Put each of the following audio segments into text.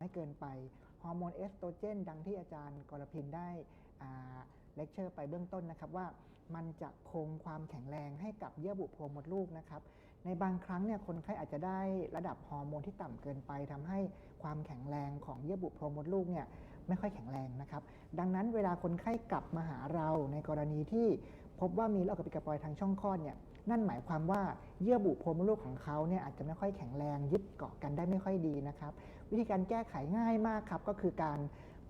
ไม่เกินไปฮอร์โมนเอสโตรเจนดังที่อาจารย์กรพินได้เลคเชอร์ไปเบื้องต้นนะครับว่ามันจะคงความแข็งแรงให้กับเยื่อบุโพรงมดลูกนะครับในบางครั้งเนี่ยคนไข้อาจจะได้ระดับฮอร์โมนที่ต่ำเกินไปทำให้ความแข็งแรงของเยื่อบุโพรงมดลูกเนี่ยไม่ค่อยแข็งแรงนะครับดังนั้นเวลาคนไข้กลับมาหาเราในกรณีที่พบว่ามีโรคกระปิกระปอยทางช่องคลอดเนี่ยนั่นหมายความว่าเยื่อบุโพรงมดลูกของเขาเนี่ยอาจจะไม่ค่อยแข็งแรงยึดเกาะกันได้ไม่ค่อยดีนะครับ วิธีการแก้ไขง่ายมากครับ ก็คือการ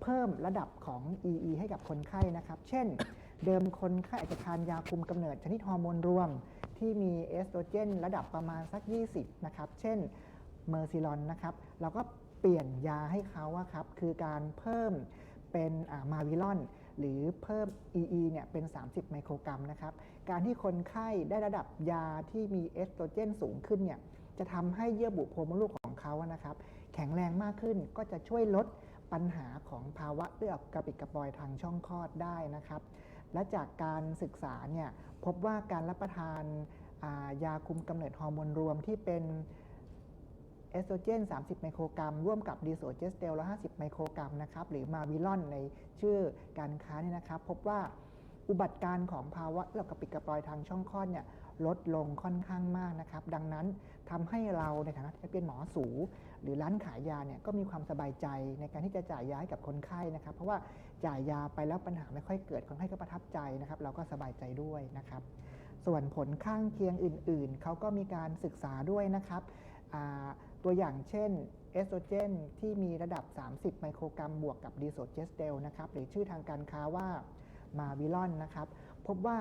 เพิ่มระดับของ EE ให้กับคนไข้นะครับ เช่น เดิมคนไข้อาจจะทานยาคุมกำเนิดชนิดฮอร์โมนรวม ที่มีเอสโตรเจนระดับประมาณสัก 20 นะครับ เช่นเมอร์ซิลอนนะครับ เราก็เปลี่ยนยาให้เขาอะครับ คือการเพิ่มเป็นมาวิลอนหรือเพิ่ม EE เนี่ยเป็น 30 ไมโครกรัมนะครับ การที่คนไข้ได้ระดับยาที่มีเอสโตรเจนสูงขึ้นเนี่ยจะทำให้เยื่อบุโพรงมดลูกของเขาอะนะครับ แข็งแรงมากขึ้นก็จะช่วยลดปัญหาของภาวะเลือดกระปิดกระปอยทางช่องคลอดได้นะครับ และจากการศึกษาเนี่ยพบว่าการรับประทานายาคุมกำเนิดฮอร์โมนรวมที่เป็นเอสโตรเจน 30 ไมโครกรัม ร่วมกับดีโซเจสเตล150 ไมโครกรัมนะครับหรือมาวิลอนในชื่อการค้าเนี่ยนะครับ พบว่า อุบัติการของภาวะเลือดกระปิดกระปลอยทางช่องคลอดเนี่ยลดลงค่อนข้างมากนะครับ ดังนั้นทำให้เราในฐานะที่เป็นหมอสู หรือร้านขายยาเนี่ยก็มีความสบายใจในการที่จะจ่ายยาให้กับคนไข้นะครับ เพราะว่าจ่ายยาไปแล้วปัญหาไม่ค่อยเกิดคนไข้ก็ประทับใจนะครับ เราก็สบายใจด้วยนะครับ ส่วนผลข้างเคียงอื่น ๆเขาก็มีการศึกษาด้วยนะครับตัวอย่างเช่นเอสโตรเจนที่มีระดับ 30 ไมโครกรัมบวกกับดีโซเจสเตลนะครับหรือชื่อทางการค้าว่า มาวิลอนนะครับ พบว่า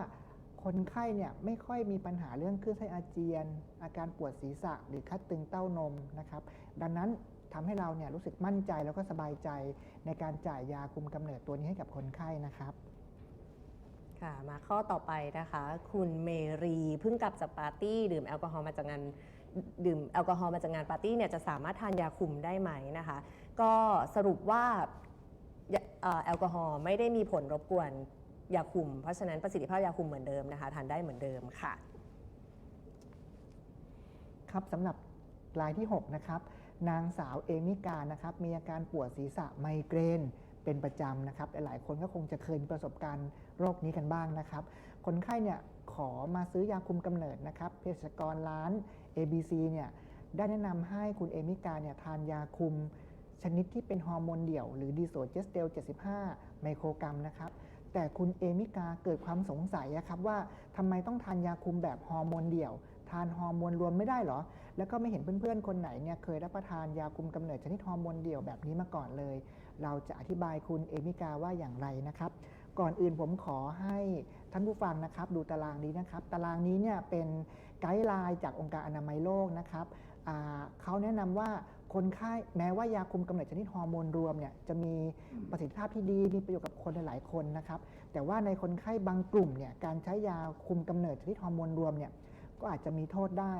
คนไข้เนี่ยไม่ค่อยมีปัญหาเรื่องคลื่นไส้อาเจียน อาการปวดศีรษะหรือคัดตึงเต้านมนะครับ ดังนั้นทำให้เราเนี่ยรู้สึกมั่นใจแล้วก็สบายใจในการจ่ายยาคุมกำเนิดตัวนี้ให้กับคนไข้นะครับ ค่ะมาข้อต่อไปนะคะ คุณเมรีเพิ่งกลับจากปาร์ตี้ ดื่มแอลกอฮอล์มาจากงานดื่มแอลกอฮอล์มาจากงานปาร์ตี้เนี่ยจะสามารถทานยาคุมได้ไหมนะคะ ก็สรุปว่าแอลกอฮอล์ไม่ได้มีผลรบกวน ยาคุม เพราะฉะนั้นประสิทธิภาพยาคุมเหมือนเดิมนะคะทานได้เหมือนเดิมค่ะ ครับสำหรับรายที่ 6 นะครับ นางสาวเอมิกานะครับ มีอาการปวดศีรษะไมเกรน เป็นประจำนะครับหลายคนก็คงจะเคยมีประสบการณ์โรคนี้กันบ้างนะครับ คนไข้เนี่ยขอมาซื้อยาคุมกำเนิดนะครับเภสัชกรร้าน ABC เนี่ยได้แนะนำให้คุณเอมิกาเนี่ยทานยาคุมชนิดที่เป็นฮอร์โมนเดี่ยวหรือดีโซเจสเตล75 ไมโครกรัมนะครับ แต่คุณเอมิกาเกิดความสงสัยครับว่าทำไมต้องทานยาคุมแบบฮอร์โมนเดี่ยว ทานฮอร์โมนรวมไม่ได้หรอ แล้วก็ไม่เห็นเพื่อนๆ คนไหนเนี่ยเคยรับประทานยาคุมกำเนิดชนิดฮอร์โมนเดี่ยวแบบนี้มาก่อนเลย เราจะอธิบายคุณเอมิกาว่าอย่างไรนะครับก่อนอื่นผมขอให้ท่านผู้ฟังนะครับ ดูตารางนี้นะครับ ตารางนี้เนี่ยเป็นไกด์ไลน์จากองค์การอนามัยโลกนะครับเขาแนะนำว่า คนไข้แม้ว่ายาคุมกำเนิดชนิดฮอร์โมนรวมเนี่ยจะมีประสิทธิภาพที่ดีมีประโยชน์กับคนหลายๆคนนะครับแต่ว่าในคนไข้บางกลุ่มเนี่ยการใช้ยาคุมกำเนิดชนิดฮอร์โมนรวมเนี่ยก็อาจจะมีโทษได้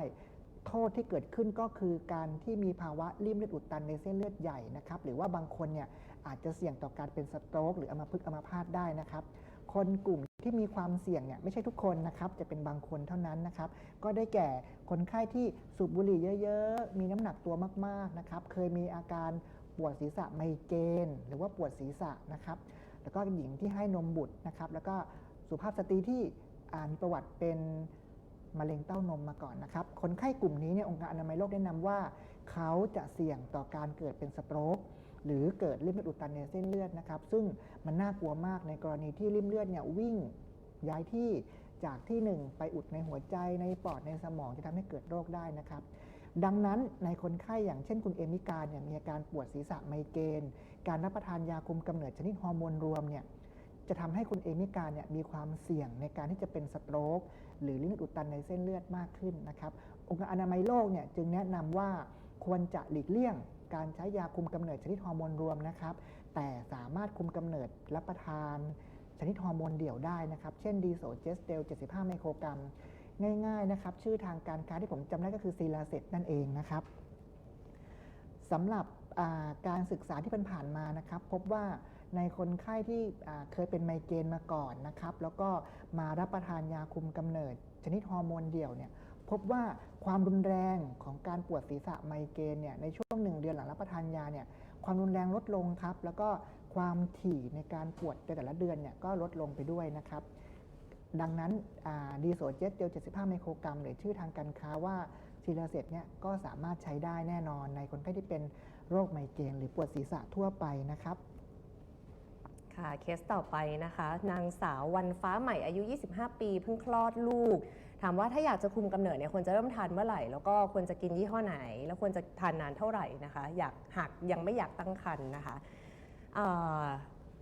โทษที่เกิดขึ้นก็คือการที่มีภาวะริ่มเลือดอุดตันในเส้นเลือดใหญ่นะครับหรือว่าบางคนเนี่ยอาจจะเสี่ยงต่อการเป็นสโตรกหรืออัมพฤกษ์อัมพาตได้นะครับคนกลุ่ม ที่มีความเสี่ยงเนี่ยไม่ใช่ทุกคนนะครับ จะเป็นบางคนเท่านั้นนะครับ ก็ได้แก่คนไข้ที่สูบบุหรี่เยอะๆ มีน้ำหนักตัวมากๆนะครับ เคยมีอาการปวดศีรษะไมเกรนหรือว่าปวดศีรษะนะครับ แล้วก็หญิงที่ให้นมบุตรนะครับ แล้วก็สุภาพสตรีที่มีประวัติเป็นมะเร็งเต้านมมาก่อนนะครับ คนไข้กลุ่มนี้เนี่ยองค์การอนามัยโลกแนะนำว่า เขาจะเสี่ยงต่อการเกิดเป็นสโตรก หรือเกิดริ่มเลือดอุดตันในเส้นเลือดนะครับ ซึ่งมันน่ากลัวมากในกรณีที่ริ่มเลือดเนี่ยวิ่งย้ายที่จากที่1ไปอุดในหัวใจในปอดในสมองจะทำให้เกิดโรคได้นะครับ ดังนั้นในคนไข้อย่างเช่นคุณเอมิการเนี่ยมีอาการปวดศีรษะไมเกรนการรับประทานยาคุมกำเนิดชนิดฮอร์โมนรวมเนี่ยจะทำให้คุณเอมิการเนี่ยมีความเสี่ยงในการที่จะเป็นสโตรกหรือริมเลือดอุดตันในเส้นเลือดมากขึ้นนะครับ องค์การอนามัยโลกเนี่ยจึงแนะนำว่าควรจะหลีกเลี่ยง การใช้ยาคุมกำเนิดชนิดฮอร์โมนรวมนะครับ แต่สามารถคุมกำเนิดรับประทานชนิดฮอร์โมนเดี่ยวได้นะครับ เช่นดีโซเจสเตล 75 ไมโครกรัม ง่ายๆนะครับ ชื่อทางการค้าที่ผมจำได้ก็คือซีลาเซตนั่นเองนะครับสำหรับการศึกษาที่ผ่านมานะครับ พบว่าในคนไข้ที่เคยเป็นไมเกรนมาก่อนนะครับ แล้วก็มารับประทานยาคุมกำเนิด ชนิดฮอร์โมนเดี่ยวเนี่ย พบว่าความรุนแรงของการปวดศีรษะไมเกรนเนี่ยในช่วงหนึ่งเดือนหลังรับประทานยาเนี่ยความรุนแรงลดลงครับ แล้วก็ความถี่ในการปวดในแต่ละเดือนเนี่ยก็ลดลงไปด้วยนะครับ ดังนั้นดีโซเจตเจล75 ไมโครกรัม หรือชื่อทางการค้าว่าซีลาเซตเนี่ยก็สามารถใช้ได้แน่นอนในคนไข้ที่เป็นโรคไมเกรนหรือปวดศีรษะทั่วไปนะครับค่ะเคสต่อไปนะคะ นางสาววันฟ้าใหม่อายุ 25 ปี เพิ่งคลอดลูก ถามว่าถ้าอยากจะคุมกำเนิดเนี่ยควรจะเริ่มทานเมื่อไหร่ แล้วก็ควรจะกินยี่ห้อไหน แล้วควรจะทานนานเท่าไหร่นะคะ อยากหากยังไม่อยากตั้งครรภ์นะคะอ่า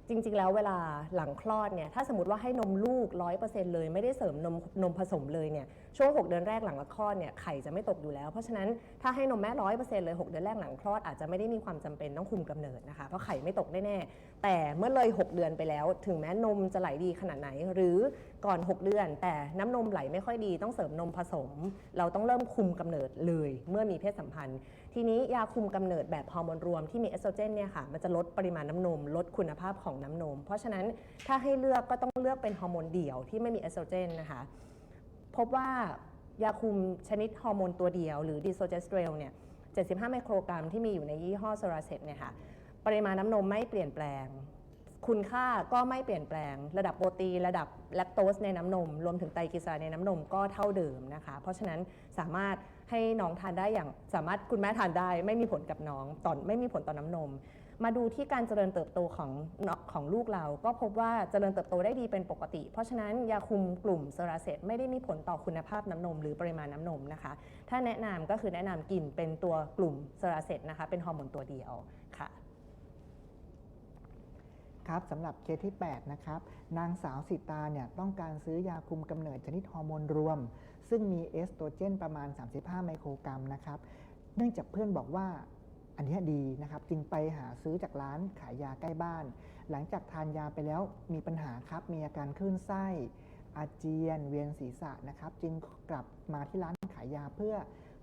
จริงๆ แล้วเวลาหลังคลอดเนี่ยถ้าสมมติว่าให้นมลูก 100%เลยไม่ได้เสริมนมนมผสมเลยเนี่ยช่วง 6 เดือนแรกหลังคลอดเนี่ยไข่จะไม่ตกอยู่แล้ว เพราะฉะนั้นถ้าให้นมแม่ร้อยเปอร์เซ็นต์เลย 6 เดือนแรกหลังคลอดอาจจะไม่ได้มีความจำเป็นต้องคุมกำเนิดนะคะเพราะไข่ไม่ตกแน่ๆแต่เมื่อเลย 6 เดือนไปแล้ว ถึงแม้นมจะไหลดีขนาดไหน หรือก่อน 6 เดือน แต่น้ำนมไหลไม่ค่อยดีต้องเสริมนมผสม เราต้องเริ่มคุมกำเนิดเลย เมื่อมีเพศสัมพันธ์ ทีนี้ยาคุมกำเนิดแบบฮอร์โมนรวมที่มีเอสโตรเจนเนี่ยค่ะมันจะลดปริมาณน้ำนม ลดคุณภาพของน้ำนม เพราะฉะนั้นถ้าให้เลือกก็ต้องเลือกเป็นฮอร์โมนเดี่ยวที่ไม่มีเอสโตรเจนนะคะพบว่ายาคุมชนิดฮอร์โมนตัวเดียว หรือดิโซเจสเตรลเนี่ย75 ไมโครกรัมที่มีอยู่ในยี่ห้อโซราเซตเนี่ยค่ะปริมาณน้ำนมไม่เปลี่ยนแปลง คุณค่าก็ไม่เปลี่ยนแปลง ระดับโปรตีนระดับแลคโตสในน้ำนม รวมถึงไตรกลีเซอไรด์ในน้ำนมก็เท่าเดิมนะคะ เพราะฉะนั้นสามารถให้น้องทานได้อย่างสามารถคุณแม่ทานได้ ไม่มีผลกับน้องตอนไม่มีผลต่อน้ำนม มาดูที่การเจริญเติบโตของของลูกเรา ก็พบว่าเจริญเติบโตได้ดีเป็นปกติ เพราะฉะนั้นยาคุมกลุ่มเซราเซตไม่ได้มีผลต่อคุณภาพน้ำนม หรือปริมาณน้ำนมนะคะ ถ้าแนะนำก็คือแนะนำกินเป็นตัวกลุ่มเซราเซตนะคะเป็นฮอร์โมนตัวเดียว ค่ะครับสำหรับเคสที่ 8 นะครับ นางสาวสิตาเนี่ยต้องการซื้อยาคุมกำเนิดชนิดฮอร์โมนรวม ซึ่งมีเอสโตรเจนประมาณ 35 ไมโครกรัมนะครับ เนื่องจากเพื่อนบอกว่าอันนี้ดีนะครับ จึงไปหาซื้อจากร้านขายยาใกล้บ้าน หลังจากทานยาไปแล้วมีปัญหาครับ มีอาการคลื่นไส้ อาเจียน เวียนศีรษะนะครับ จึงกลับมาที่ร้านขายยาเพื่อ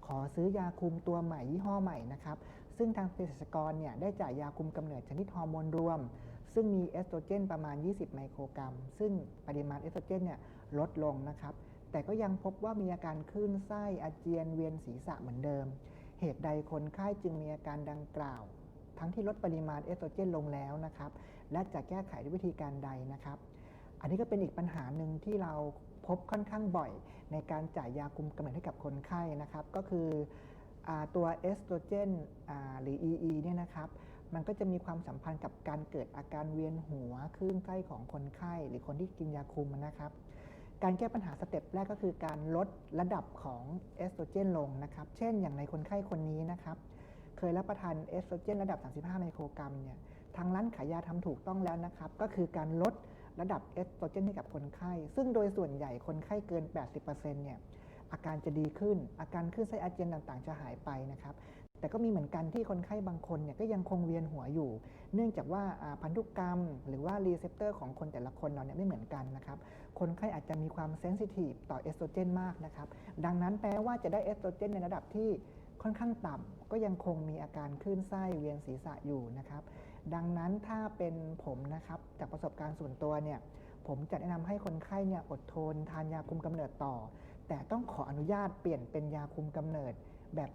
ขอซื้อยาคุมตัวใหม่ยี่ห้อใหม่นะครับ ซึ่งทางเภสัชกรเนี่ยได้จ่ายยาคุมกำเนิดชนิดฮอร์โมนรวม ซึ่งมีเอสโตรเจนประมาณ 20 ไมโครกรัม ซึ่งปริมาณเอสโตรเจนเนี่ยลดลงนะครับ แต่ก็ยังพบว่ามีอาการคลื่นไส้อาเจียนเวียนศีรษะเหมือนเดิม เหตุใดคนไข้จึงมีอาการดังกล่าว ทั้งที่ลดปริมาณเอสโตรเจนลงแล้วนะครับ และจะแก้ไขด้วยวิธีการใดนะครับ อันนี้ก็เป็นอีกปัญหาหนึ่งที่เราพบค่อนข้างบ่อย ในการจ่ายยาคุมกำเนิดให้กับคนไข้นะครับ ก็คืออตัวเอสโตรเจนหรือ EE เนี่ยนะครับ มันก็จะมีความสัมพันธ์กับการเกิดอาการเวียนหัวคลื่นไส้ของคนไข้ หรือคนที่กินยาคุมนะครับ การแก้ปัญหาสเต็ปแรกก็คือการลดระดับของเอสโตรเจนลงนะครับ เช่นอย่างในคนไข้คนนี้นะครับ เคยรับประทานเอสโตรเจนระดับ 35 ไมโครกรัมเนี่ย ทางร้านขายยาทำถูกต้องแล้วนะครับ ก็คือการลดระดับเอสโตรเจนให้กับคนไข้ ซึ่งโดยส่วนใหญ่คนไข้เกิน 80%เนี่ยอาการจะดีขึ้น อาการคลื่นไส้อาเจียนต่างๆ จะหายไปนะครับ แต่ก็มีเหมือนกันที่คนไข้บางคนเนี่ยก็ยังคงเวียนหัวอยู่ เนื่องจากว่าพันธุกรรม หรือว่ารีเซพเตอร์ของคนแต่ละคนเราเนี่ยไม่เหมือนกันนะครับคนไข้อาจจะมีความเซนซิทีฟต่อเอสโตรเจนมากนะครับดังนั้นแม้ว่าจะได้เอสโตรเจนในระดับที่ค่อนข้างต่ำก็ยังคงมีอาการคลื่นไส้เวียนศีรษะอยู่นะครับดังนั้นถ้าเป็นผมนะครับจากประสบการณ์ส่วนตัวเนี่ยผมจะแนะนำให้คนไข้เนี่ยอดทน ทานยาคุมกำเนิดต่อ แต่ต้องขออนุญาตเปลี่ยนเป็นยาคุมกำเนิดแบบ